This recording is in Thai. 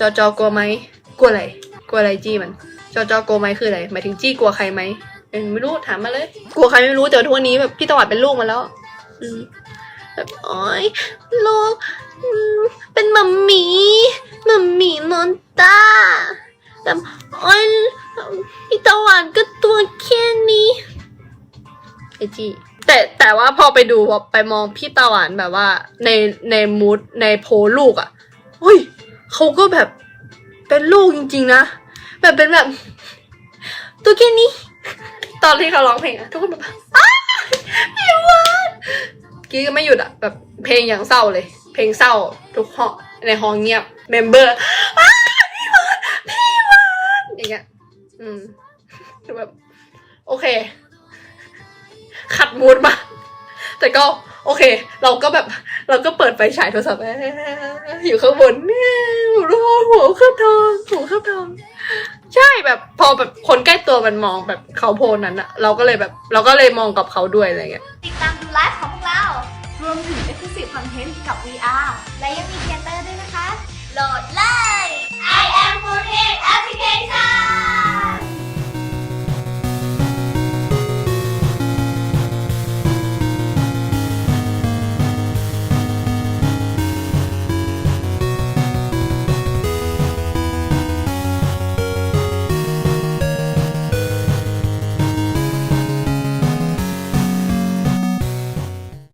จอจอกลัวไหมกลัวอะไรกลัวอะไรจี้มัน จอจอกลัวไหมคืออะไรหมายถึงจี้กลัวใครไหมเออไม่รู้ถามมาเลย กลัวใครไม่รู้แต่ว่าทุกวันนี้แบบพี่ตะวัดเป็นลูกมาแล้ว อืมแบบโอ้ยลูกอืมเป็นมัมมี่มัมมี่นอนตาแต่โอ้ยพี่ตะวันก็ตัวแค่นี้ไอจีแต่แต่ว่าพอไปดูพอไปมองพี่ตะวันแบบว่า ในในมูดในโพลลูกอะ่ะเฮ้ย เขาก็แบบเป็นลูกจริง ๆ นะ แบบเป็นแบบ ตัวแค่นี้ ตอนที่เขาร้องเพลงอะทุกคนแบบอ้าพี่วานกี้ก็ไม่หยุดอะแบบเพลงอย่างเศร้าเลย เพลงเศร้า ทุกห้องในห้องเงียบเมมเบอร์อ้าพี่วานพี่วานอย่างเงี้ยอืมแบบ โอเค ขัดมูดมาแต่ก็ โอเค เราก็แบบเราก็เปิดไฟฉายโทรศัพท์อยู่ข้างบนหัวหัวเครือบทองหัวเครือบทอง ใช่แบบพอแบบคนใกล้ตัวมันมองแบบเขาโพนั้นอะเราก็เลยแบบ เราก็เลยมองกับเขาด้วยอะไรเงี้ยติดตามดูไลฟ์ของพวกเรา รวมถึง Exclusive Content กับ VR และยังมีเทเตอร์ด้วยนะคะ โหลดเลย